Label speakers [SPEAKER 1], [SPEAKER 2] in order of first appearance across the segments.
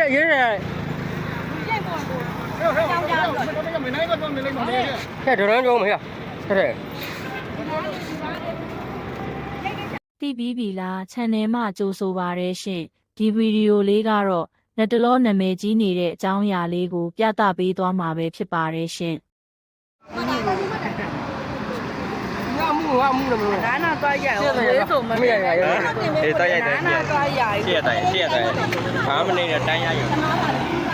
[SPEAKER 1] ရဲရဲဟဲ့ဒရန်ကြောင်းမဟဲ့ဟဲ့
[SPEAKER 2] TVB လာ channel မှာကြိုဆိုပါရရှင်ဒီဗီဒီယိုလေးကတော့လက်တလောနာမည်ကြီးနေတဲ့အကြောင်းအရာလေးကို ပြသပေးသွားမှာပဲဖြစ်ပါရရှင် ရ
[SPEAKER 1] မှုကမှုလည်းမလို
[SPEAKER 3] ့ နာနာသွားရအောင်ဝေးဆိုမပြေဘူးနာနာသွားရအောင် ရှေ့ရတိုင်းရှ
[SPEAKER 4] ေ့ရတိုင်းဘာမှမနေတဲ့တိုင်းရရ
[SPEAKER 1] နာနာသွာ
[SPEAKER 5] းရအောင်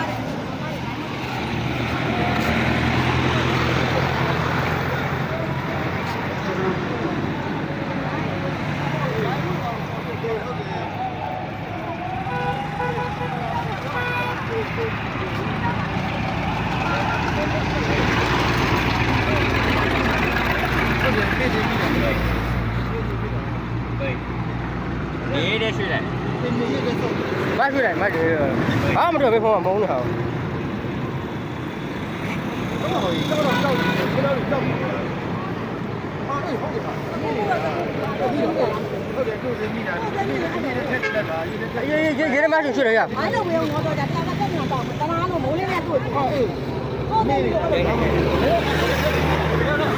[SPEAKER 5] တော့တော့ဒါပြတာတက်နေတော့တလားလို့မိုးလေးနဲ့တွေ့ပြီဟုတ်ဟုတ်ပြီ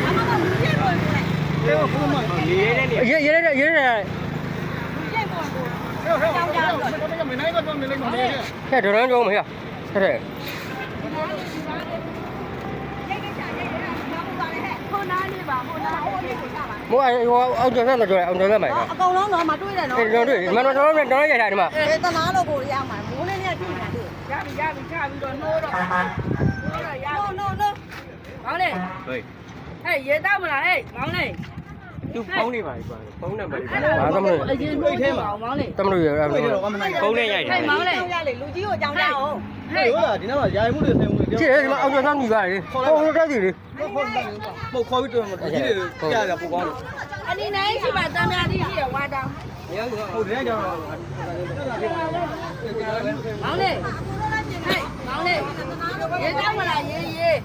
[SPEAKER 5] အမကမ
[SPEAKER 1] ြ ဟဲ့ဒရန်ကြောင်းမဟဲ့ဟဲ့ဟဲ့မိုးအော်အော်ကျွန်တော်လည်းကြော်အောင်ကျွန်တော်လည်းမိုင်
[SPEAKER 5] အကောင်လုံးတော့မတွေးတယ်နော်
[SPEAKER 1] ကျွန်တော်တွေးမတော်တော်နဲ့တော်ရရတာဒီမှာအ
[SPEAKER 5] ဲတနာလို့ကိုရမှာမိုးလေးနဲ့ကြည့်နေတာတွေ့
[SPEAKER 3] ရပြီရပြီချပြီးတော့နှိုးတော့နှိုးတော့ရပြီနှ
[SPEAKER 5] ိုးနှိုး
[SPEAKER 3] မောင်လေးဟေးဟဲ့ရေတောက်မလားဟေးမောင်လေး သူ
[SPEAKER 1] ဖ
[SPEAKER 3] ုန
[SPEAKER 1] ်းနေပါလေကွာဖုန်းနံပါတ်
[SPEAKER 3] လေးပါဘာသမလို့အရင်ကထဲမှာမောင်းလေ
[SPEAKER 1] သမလို့ရအဲ့လိုဖုန်းနဲ့ရ
[SPEAKER 3] ိုက်တယ်မောင်းလေ
[SPEAKER 5] ရလေလူကြီးကိုကြောင်
[SPEAKER 3] ကြအေ
[SPEAKER 5] ာင်
[SPEAKER 3] ဟဲ့ဟုတ်လာ
[SPEAKER 4] းဒီနေ့မှာယာယီမှုတွေဆိုင်မှုတွေ
[SPEAKER 1] ကြည့်ဒီမှာအောက်ကျောင်းညီပါလေပုံရတဲ့ကြီးလေမဟုတ်ခေါ်ပြီးတော့ကြီးတွေကြားရပုံကောင်းတယ်
[SPEAKER 3] အနေနဲ့ရှိပါတမ်းများသည့်ရှိရဝါတောင်းဟုတ်တယ်ကြောင်မောင်းလေဟဲ့မောင်းလေရေးတောင်းမလားရေးရေး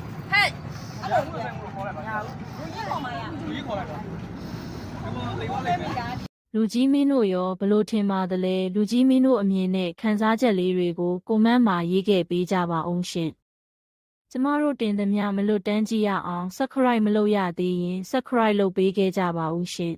[SPEAKER 3] ဘူးဘူးဆိုင်ကိုခေါ်လိုက်ပါညာဘူးကြီးခေါ်မှာရဘူးကြီးခေါ်လိုက်ပါဒီမှာလေဝါလိုက်မယ်
[SPEAKER 2] လူကြီးမင်းတို့ရောဘလို့ထင်ပါသလဲလူကြီးမင်းတို့အမြင်နဲ့ခန်းစားချက်လေးတွေကိုကွန်မန့်မှာရေးခဲ့ပေးကြပါအောင်ရှင်ကျမတို့တင်သမျှမလွတ်တမ်းကြည့်ရအောင် subscribe မလုပ်ရသေးရင် subscribe လုပ်ပေးခဲ့ကြပါဦးရှင်